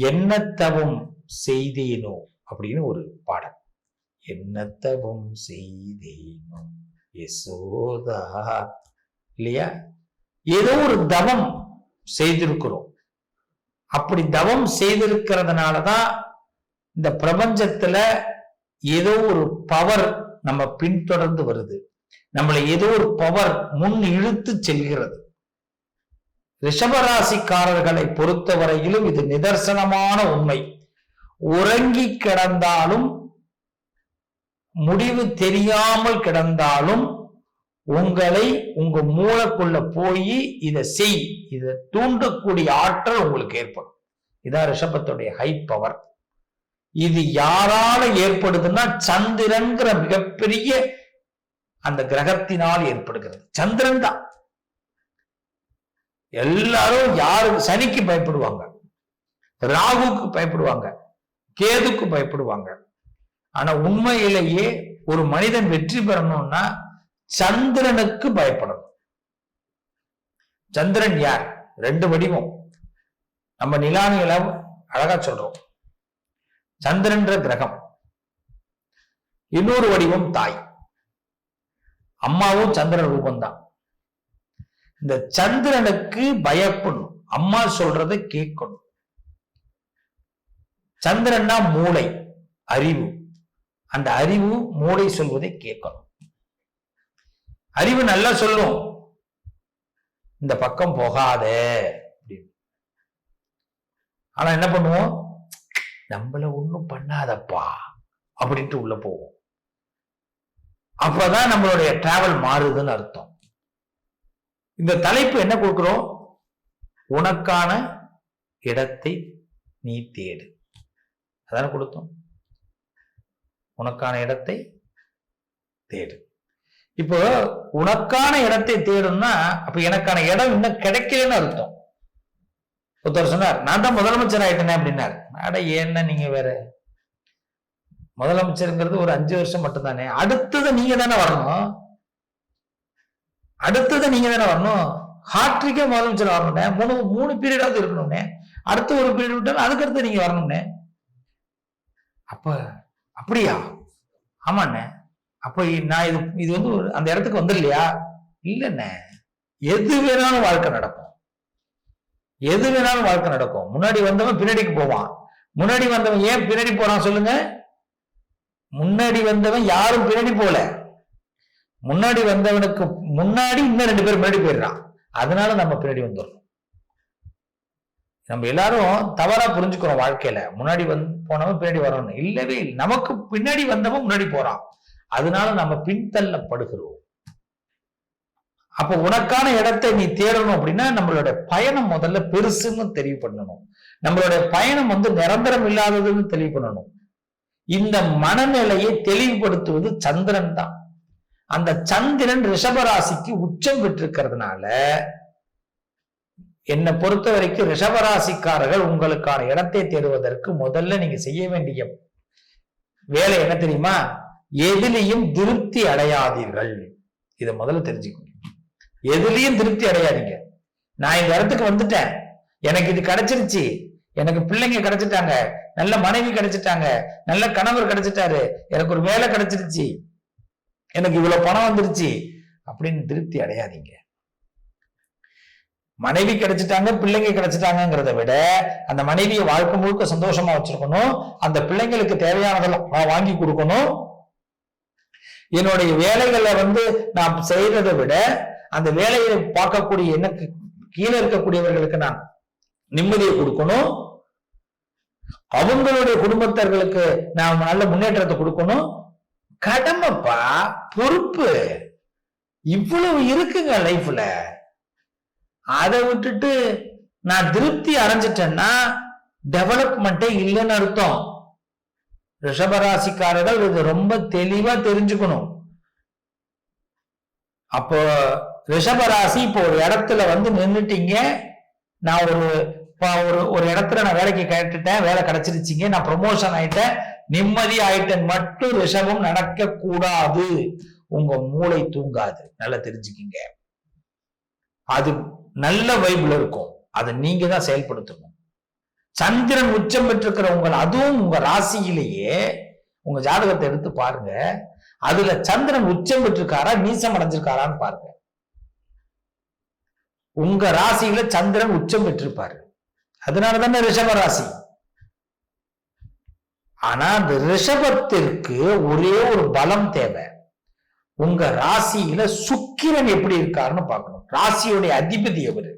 என்னத்தவும் செய்தேனோ அப்படின்னு ஒரு பாடல். என்னத்தவும் செய்தேனோ யசோதா. இல்லையா? ஏதோ ஒரு தவம் செய்திருக்கிறோம். அப்படி தவம் செய்திருக்கிறதுனாலதான் இந்த பிரபஞ்சத்துல ஏதோ ஒரு பவர் நம்ம பின்தொடர்ந்து வருது. நம்மளை ஏதோ ஒரு பவர் முன் இழுத்து செல்கிறது. ரிஷபராசிக்காரர்களை பொறுத்தவரையிலும் இது நிதர்சனமான உண்மை. உறங்கி கிடந்தாலும் முடிவு தெரியாமல் கிடந்தாலும் உங்களை உங்க மூளைக்குள்ள போய் இதை செய். இதை தூண்டக்கூடிய ஆற்றல் உங்களுக்கு ஏற்படும். இதான் ரிஷபத்துடைய ஹை பவர் இது யாரால ஏற்படுதுன்னா சந்திரன்கிற மிகப்பெரிய அந்த கிரகத்தினால் ஏற்படுகிறது. சந்திரன் தான். எல்லாரும் யாரு சனிக்கு பயப்படுவாங்க. ராகுக்கு பயப்படுவாங்க. கேதுக்கு பயப்படுவாங்க. ஆனா உண்மையிலேயே ஒரு மனிதன் வெற்றி பெறணும்னா சந்திரனுக்கு பயப்படணும். சந்திரன் யார்? ரெண்டு வடிவம். நம்ம நிலானியில அழகா சொல்றோம். சந்திரன்ற கிரகம். இன்னொரு வடிவம் தாய். அம்மாவும் சந்திரன் ரூபம்தான். இந்த சந்திரனுக்கு பயப்படணும். அம்மா சொல்றதை கேட்கணும். சந்திரன்னா மூளை அறிவு. அந்த அறிவு மூளை சொல்வதை கேட்கணும். அறிவு நல்லா சொல்லும். இந்த பக்கம் போகாத ஆனா என்ன பண்ணுவோம்? நம்மள ஒண்ணும் பண்ணாதப்பா அப்படின்ட்டு உள்ள போவோம். அப்பதான் நம்மளுடைய டிராவல் மாறுதுன்னு அர்த்தம். இந்த தலைப்பு என்ன கொடுக்குறோம்? உனக்கான இடத்தை நீ தேடு. அதான கொடுத்தோம். உனக்கான இடத்தை தேடு. இப்போ உனக்கான இடத்தை தேடும்னா அப்ப எனக்கான இடம் இன்னும் கிடைக்கலன்னு அர்த்தம். ஒருத்தர் சொன்னார் நான் தான் முதலமைச்சர் ஆயிட்டேனே அப்படின்னாரு. அட என்ன நீங்க வேற. முதலமைச்சருங்கிறது ஒரு அஞ்சு வருஷம் மட்டும்தானே. அடுத்தது நீங்க தானே வரணும். அடுத்தது நீங்க தானே வரணும். ஹாட்ரிக்கே முதலமைச்சர் வரணும்னே. மூணு மூணு பீரியடாவது இருக்கணும்னே. அடுத்த ஒரு பீரியட் விட்டாலும் அதுக்கு அடுத்து நீங்க வரணும்னே. அப்ப அப்படியா? ஆமாண்ணே. அப்ப நான் இது இது வந்து ஒரு அந்த இடத்துக்கு வந்துடலையா இல்லைண்ணே. எது வேணாலும் வாழ்க்கை நடக்கும். எது வேணாலும் வாழ்க்கை நடக்கும். முன்னாடி வந்தவன் பின்னாடிக்கு போவான். முன்னாடி வந்தவன் ஏன் பின்னாடி போறான் சொல்லுங்க. முன்னாடி வந்தவன் யாரும் பின்னாடி போல முன்னாடி வந்தவனுக்கு முன்னாடி இன்னும் ரெண்டு பேர் முன்னாடி போயிடுறான். அதனால நம்ம பின்னாடி வந்துடுறோம் நம்ம எல்லாரும் தவறா புரிஞ்சுக்கிறோம் வாழ்க்கையில. முன்னாடி வந்து போனவன் பின்னாடி வரணும். இல்லவே இல்லை. நமக்கு பின்னாடி வந்தவன் முன்னாடி போறான். அதனால நம்ம பின்தள்ளப்படுகிறோம். அப்ப உனக்கான இடத்தை நீ தேடணும் அப்படின்னா நம்மளோட பயணம் முதல்ல பெருசுன்னு தெளிவு பண்ணணும் நம்மளுடைய பயணம் வந்து நிரந்தரம் இல்லாததுன்னு தெளிவு பண்ணணும் இந்த மனநிலையை தெளிவுபடுத்துவது சந்திரன் தான். அந்த சந்திரன் ரிஷபராசிக்கு உச்சம் பெற்றிருக்கிறதுனால என்னை பொறுத்த வரைக்கும் ரிஷபராசிக்காரர்கள் உங்களுக்கான இடத்தை தேடுவதற்கு முதல்ல நீங்க செய்ய வேண்டிய வேலை என்ன தெரியுமா? எதிலையும் திருப்தி அடையாதீர்கள். இதை முதல்ல தெரிஞ்சுக்கணும். எதுலயும் திருப்தி அடையாதீங்க. நான் இந்த இடத்துக்கு வந்துட்டேன். எனக்கு இது கிடைச்சிருச்சு. எனக்கு பிள்ளைங்க கிடைச்சிட்டாங்க. நல்ல மனைவி கிடைச்சிட்டாங்க. நல்ல கணவர் கிடைச்சிட்டாரு. எனக்கு ஒரு வேலை கிடைச்சிருச்சு. எனக்கு இவ்வளவு பணம் வந்துருச்சு அப்படின்னு திருப்தி அடையாதீங்க. மனைவி கிடைச்சிட்டாங்க பிள்ளைங்க கிடைச்சிட்டாங்கிறத விட அந்த மனைவியை வாழ்க்கை முழுக்க சந்தோஷமா வச்சிருக்கணும் அந்த பிள்ளைங்களுக்கு தேவையானதெல்லாம் நான் வாங்கி கொடுக்கணும். என்னுடைய வேலைகளை வந்து நான் செய்யறதை விட அந்த வேலையை பார்க்கக்கூடிய எனக்கு கீழே இருக்கக்கூடியவர்களுக்கு நான் நிம்மதியை கொடுக்கணும். அவங்களுடைய குடும்பத்தர்களுக்கு நான் நல்ல முன்னேற்றத்தை கொடுக்கணும். கடமைப்பா பொறுப்பு. இவ்வளவு இருக்குங்க லைஃப்ல அதை விட்டுட்டு நான் திருப்தி அடைஞ்சிட்டேன்னா டெவலப்மெண்ட்டே இல்லைன்னு அர்த்தம். ரிஷபராசிக்காரர்கள் இது ரொம்ப தெளிவா தெரிஞ்சுக்கணும். அப்போ ரிஷபராசி இப்போ ஒரு இடத்துல வந்து நின்றுட்டீங்க நான் ஒரு இப்போ ஒரு ஒரு இடத்துல நான் வேலைக்கு கேட்டுட்டேன் வேலை கிடைச்சிருச்சிங்க நான் ப்ரொமோஷன் ஆயிட்டேன். நிம்மதி ஆயிட்டன் மட்டும் ரிஷபம் நடக்க கூடாது உங்க மூளை தூங்காது. நல்லா தெரிஞ்சுக்கிங்க. அது நல்ல வைபிள் இருக்கும். அதை நீங்க தான் செயல்படுத்தணும். சந்திரன் உச்சம் பெற்றிருக்கிற உங்கள் அதுவும் உங்க ராசியிலேயே உங்க ஜாதகத்தை எடுத்து பாருங்க. அதுல சந்திரன் உச்சம் பெற்றிருக்காரா நீசம் அடைஞ்சிருக்காரான்னு பாருங்க. உங்க ராசியில சந்திரன் உச்சம் பெற்றிருப்பாரு. அதனால தானே ரிஷப ராசி. ஆனா அந்த ரிஷபத்திற்கு ஒரே ஒரு பலம் தேவை. உங்க ராசியில சுக்கிரன் எப்படி இருக்காருன்னு பார்க்கணும். ராசியுடைய அதிபதி எவரு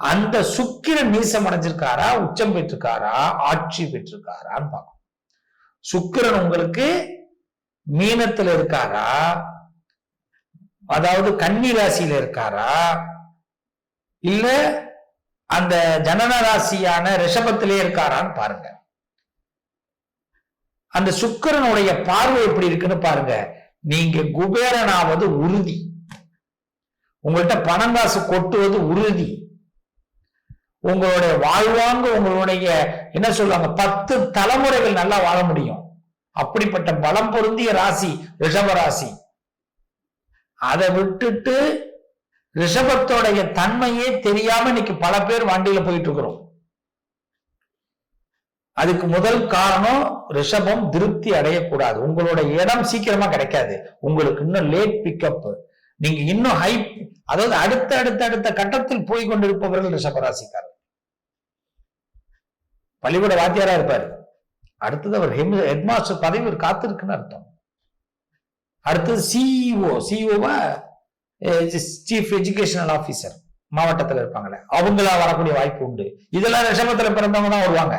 அந்த சுக்கிரன் நீசம் அடைஞ்சிருக்காரா உச்சம் பெற்றிருக்காரா ஆட்சி பெற்றிருக்காரான்னு பார்க்கணும். சுக்கிரன் உங்களுக்கு மீனத்துல இருக்காரா அதாவது கன்னி ராசியில இருக்காரா இல்ல அந்த ஜனன ராசியான ரிஷபத்திலே இருக்காரான்னு பாருங்க. அந்த சுக்கிரனுடைய பார்வை எப்படி இருக்குன்னு பாருங்க. நீங்க குபேரனாவது உறுதி. உங்கள்கிட்ட பணம் காசு கொட்டுவது உறுதி. உங்களுடைய வாழ்வாங்க உங்களுடைய என்ன சொல்லுவாங்க பத்து தலைமுறைகள் நல்லா வாழ முடியும். அப்படிப்பட்ட பலம் பொருந்திய ராசி ரிஷப ராசி. அதை விட்டுட்டு ரிஷபத்தோடைய தன்மையே தெரியாம இன்னைக்கு பல பேர் வண்டியில போயிட்டு இருக்கிறோம். அதுக்கு முதல் காரணம் ரிஷபம் திருப்தி அடையக்கூடாது. உங்களோட இடம் சீக்கிரமா கிடைக்காது. உங்களுக்கு இன்னும் லேட் பிக்கப் நீங்க இன்னும் ஹை அதாவது அடுத்த அடுத்த அடுத்த கட்டத்தில் போய் கொண்டிருப்பவர்கள் ரிஷபராசிக்காரர் பள்ளிக்கூட வாத்தியாரா இருப்பாரு. அடுத்தது அவர் ஹெட் ஹெட்மாஸ்டர் பதவி ஒரு காத்திருக்குன்னு அர்த்தம். அடுத்தது சிஇஓ சிஇஓவா சீஃப் எஜுகேஷனல் ஆபீசர் மாவட்டத்தில் இருப்பாங்களே. அவங்களா வரக்கூடிய வாய்ப்பு உண்டு. இதெல்லாம் ரிஷபத்துல பிறந்தவங்க தான் வருவாங்க.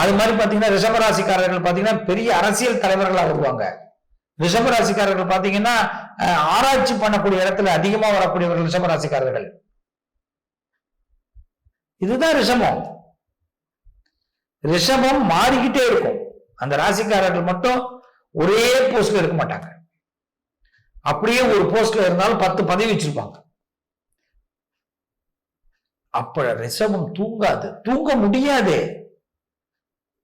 அது மாதிரி பாத்தீங்கன்னா ரிஷபராசிக்காரர்கள் பாத்தீங்கன்னா பெரிய அரசியல் தலைவர்களா வருவாங்க. ரிஷபராசிக்காரர்கள் பாத்தீங்கன்னா ஆராய்ச்சி பண்ணக்கூடிய இடத்துல அதிகமா வரக்கூடியவர்கள் ரிஷபராசிக்காரர்கள் இதுதான் ரிஷமம் ரிஷபம் மாறிக்கிட்டே இருக்கும். அந்த ராசிக்காரர்கள் மட்டும் ஒரே போஸ்ட்ல இருக்க மாட்டாங்க. அப்படியே ஒரு போஸ்ட்ல இருந்தாலும் பத்து பதவி வச்சிருப்பாங்க. அப்ப ரிஷபம் தூங்காது. தூங்க முடியாது.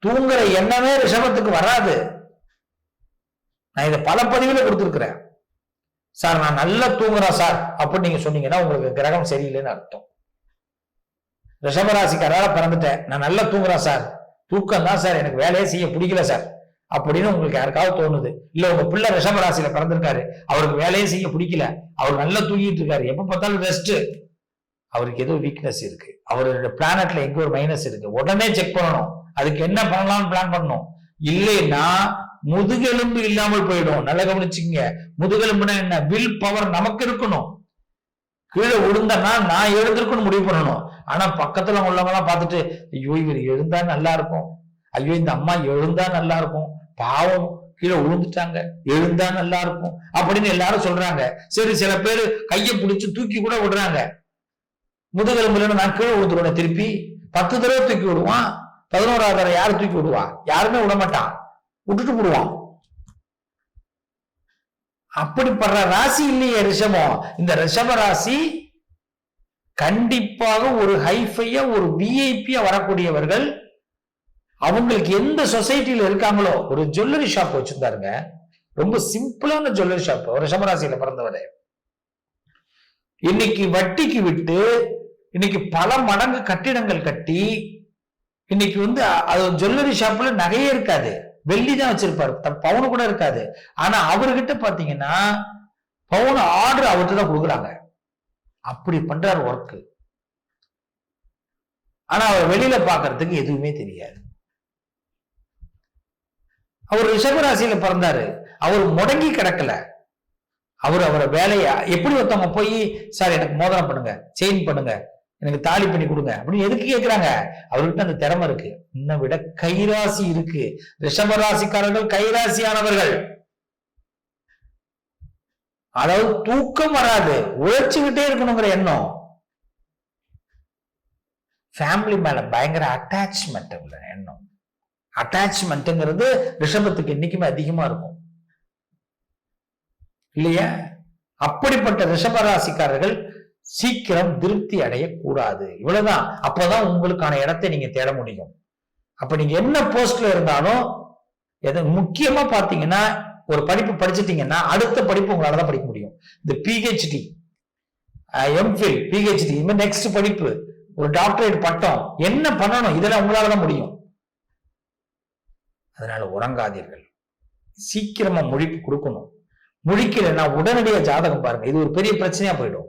தூங்குற எண்ணமே ரிஷபத்துக்கு வராது. நான் இதை பல பதிவுல கொடுத்துருக்குறேன். சார் நான் நல்லா தூங்குறேன் சார் அப்படின்னு நீங்க சொன்னீங்கன்னா உங்களுக்கு கிரகம் சரியில்லைன்னு அர்த்தம். ரிஷபராசிக்காரால பிறந்துட்டேன். நான் நல்லா தூங்குறேன் சார். தூக்கம் தான் சார் எனக்கு வேலையே செய்ய பிடிக்கல சார் அப்படின்னு உங்களுக்கு யாருக்காவது தோணுது. இல்ல உங்க பிள்ளை ரிஷபராசியில பிறந்திருக்காரு. அவருக்கு வேலையே செய்ய பிடிக்கல. அவர் நல்லா தூங்கிட்டு இருக்காரு. எப்ப பார்த்தாலும் ரெஸ்ட் அவருக்கு ஏதோ வீக்னஸ் இருக்கு. அவரோட பிளானட்ல எங்க ஒரு மைனஸ் இருக்கு. உடனே செக் பண்ணணும். அதுக்கு என்ன பண்ணலாம்னு பிளான் பண்ணும் இல்லைன்னா முதுகெலும்பு இல்லாமல் போயிடும். நல்லா கவனிச்சுங்க முதுகெலும்புனா என்ன? வில் பவர் நமக்கு இருக்கணும். கீழே விழுந்தனா நான் எழுந்திருக்குன்னு முடிவு பண்ணணும். ஆனா பக்கத்துல உள்ளவங்களாம் பார்த்துட்டு ஐயோ இவர் எழுந்தா நல்லா இருக்கும். ஐயோ இந்த அம்மா எழுந்தா நல்லா இருக்கும். பாவம். கீழே விழுந்துட்டாங்க எழுந்தா நல்லா இருக்கும். அப்படின்னு எல்லாரும் சொல்றாங்க. சரி சில பேர் கையை பிடிச்சு தூக்கி கூட விடுறாங்க. முதுகெலும்புல நான் கீழே விழுந்துருவேன் திருப்பி. பத்து தடவை தூக்கி விடுவான். பதினோராவது தடவை யார் தூக்கி விடுவா யாருமே விடமாட்டான் விட்டுட்டு விடுவான் அப்படிப்படுற ராசி இல்லையே ரிஷபம். இந்த ரிஷப ராசி கண்டிப்பாக ஒரு ஹைஃபையா ஒரு விஐபியா வரக்கூடியவர்கள். அவங்களுக்கு எந்த சொசைட்டில இருக்காங்களோ ஒரு ஜுவல்லரி ஷாப் வச்சிருந்தாருங்க. ரொம்ப சிம்பிளான ஜுவல்லரி ஷாப் ரிஷபராசியில பிறந்தவர். இன்னைக்கு வட்டிக்கு விட்டு இன்னைக்கு பல மடங்கு கட்டிடங்கள் கட்டி இன்னைக்கு வந்து அது ஜுவல்லரி ஷாப்ல நகையே இருக்காது. வெள்ளி தான் வச்சிருப்பாரு. த- பவுனு கூட இருக்காது. ஆனா அவர்கிட்ட பாத்தீங்கன்னா பவுன் ஆர்டர் அவர்கிட்ட தான் கொடுக்குறாங்க. அப்படி பண்றாரு ஒர்க்கு ஆனா அவர் வெளியில பாக்குறதுக்கு எதுவுமே தெரியாது. அவர் ரிஷபராசியில பிறந்தாரு. அவர் முடங்கி கிடக்கல. அவர் அவரை வேலையா எப்படி ஒருத்தவங்க போய் சார் எனக்கு மோதனம் பண்ணுங்க செயின் பண்ணுங்க எனக்கு தாலி பண்ணி கொடுங்க அப்படின்னு எதுக்கு கேக்குறாங்க? அவர்கிட்ட அந்த திறமை இருக்கு. இன்னை விட கைராசி இருக்கு. ரிஷபராசிக்காரர்கள் கைராசியானவர்கள். அதாவது தூக்கம் வராது. உழைச்சுக்கிட்டே இருக்கணுங்கிற எண்ணம். ஃபேமிலி மேல பயங்கர அட்டாச்மெண்ட் உள்ள எண்ணம். அட்டாச்மெண்ட்ங்கிறது ரிஷபத்துக்கு என்னைக்குமே அதிகமா இருக்கும். இல்லையா? அப்படிப்பட்ட ரிஷபராசிக்காரர்கள் சீக்கிரம் திருப்தி அடையக்கூடாது. இவ்வளவுதான். அப்பதான் உங்களுக்கான இடத்தை நீங்க தேட முடியும். அப்ப நீங்க என்ன போஸ்ட்ல இருந்தாலும் எது முக்கியமா பாத்தீங்கன்னா ஒரு படிப்பு படிச்சிட்டீங்கன்னா அடுத்த படிப்பு உங்களால தான் படிக்க முடியும். இந்த பிஹெச்டி எம்ஃபில் பிஹெச்டி இந்த நெக்ஸ்ட் படிப்பு ஒரு டாக்டரேட் பட்டம் என்ன பண்ணணும்? இதெல்லாம் உங்களால தான் முடியும். அதனால உறங்காதீர்கள். சீக்கிரமா முழிப்பு கொடுக்கணும். முழிக்கலைன்னா உடனடியாக ஜாதகம் பாருங்க. இது ஒரு பெரிய பிரச்சனையா போயிடும்.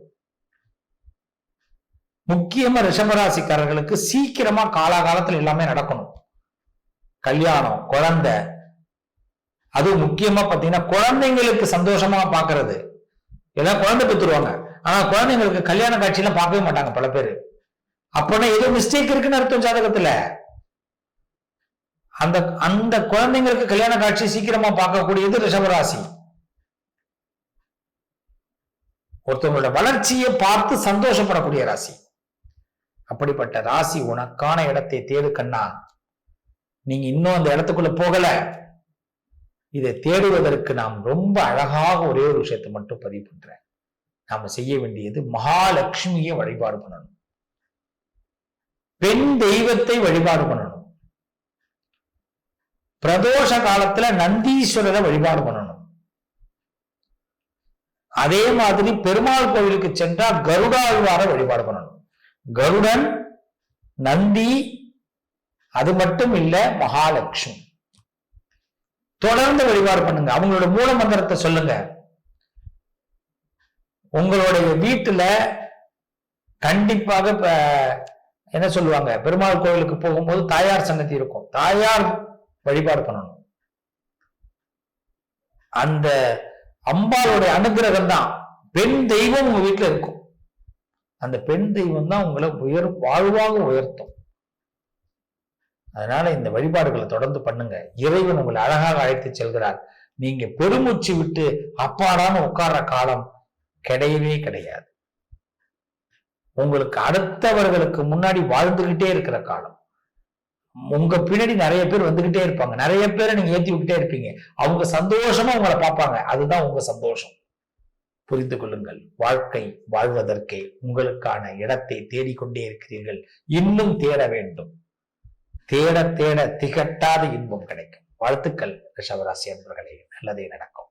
முக்கியமா ரிஷபராசிக்காரர்களுக்கு சீக்கிரமா காலாகாலத்துல எல்லாமே நடக்கணும். கல்யாணம் குழந்தை. அது முக்கியமா பாத்தீங்கன்னா குழந்தைங்களுக்கு சந்தோஷமா பாக்குறது. எல்லாம் குழந்தை பெற்றுருவாங்க. ஆனா குழந்தைங்களுக்கு கல்யாண காட்சியெல்லாம் பார்க்கவே மாட்டாங்க பல பேர். அப்படின்னா ஏதோ மிஸ்டேக் இருக்குன்னு அர்த்தம் ஜாதகத்துல. அந்த அந்த குழந்தைங்களுக்கு கல்யாண காட்சி சீக்கிரமா பார்க்கக்கூடியது ரிஷபராசி. ஒருத்தவங்களோட வளர்ச்சியை பார்த்து சந்தோஷப்படக்கூடிய ராசி. அப்படிப்பட்ட ராசி உனக்கான இடத்தை தேடு கண்ணா. நீங்க இன்னும் அந்த இடத்துக்குள்ள போகல. இதை தேடுவதற்கு நாம் ரொம்ப அழகாக ஒரே ஒரு விஷயத்தை மட்டும் பதிவு பண்றேன். நாம செய்ய வேண்டியது மகாலட்சுமியை வழிபாடு பண்ணணும். பெண் தெய்வத்தை வழிபாடு பண்ணணும். பிரதோஷ காலத்துல நந்தீஸ்வரரை வழிபாடு பண்ணணும். அதே மாதிரி பெருமாள் கோவிலுக்கு சென்றால் கருடாழ்வார வழிபாடு பண்ணணும். கருடன் நந்தி அது மட்டும் இல்ல மகாலட்சுமி. தொடர்ந்து வழிபாடு பண்ணுங்க. அவங்களோட மூல மந்திரத்தை சொல்லுங்க. உங்களுடைய வீட்டுல கண்டிப்பாக இப்ப என்ன சொல்லுவாங்க? பெருமாள் கோவிலுக்கு போகும்போது தாயார் சன்னதி இருக்கும். தாயார் வழிபாடு பண்ணணும். அந்த அம்பாளுடைய அனுகிரகம் தான். பெண் தெய்வம் உங்க வீட்டுல இருக்கும். அந்த பெண் தெய்வம் தான் உங்களை உயர் வாழ்வாக உயர்த்தும். அதனால இந்த வழிபாடுகளை தொடர்ந்து பண்ணுங்க. இறைவன் உங்களை அழகாக அழைத்து செல்கிறார். நீங்க பெருமூச்சு விட்டு அப்பாடான உட்கார்ற காலம் கிடையவே கிடையாது. உங்களுக்கு அடுத்தவர்களுக்கு முன்னாடி வாழ்ந்துகிட்டே இருக்கிற காலம். உங்க பின்னாடி நிறைய பேர் வந்துகிட்டே இருப்பாங்க. நிறைய பேரை நீங்க ஏத்தி விட்டுட்டே இருப்பீங்க. அவங்க சந்தோஷமா உங்களை பார்ப்பாங்க. அதுதான் உங்க சந்தோஷம். புரிந்து கொள்ளுங்கள். வாழ்க்கை வாழ்வதற்கே உங்களுக்கான இடத்தை தேடிக்கொண்டே இருக்கிறீர்கள். இன்னும் தேட வேண்டும். தேட தேட திகட்டாத இன்பம் கிடைக்கும். வாழ்த்துக்கள் ரிஷபராசி அன்பர்களே. நல்லதே நடக்கும்.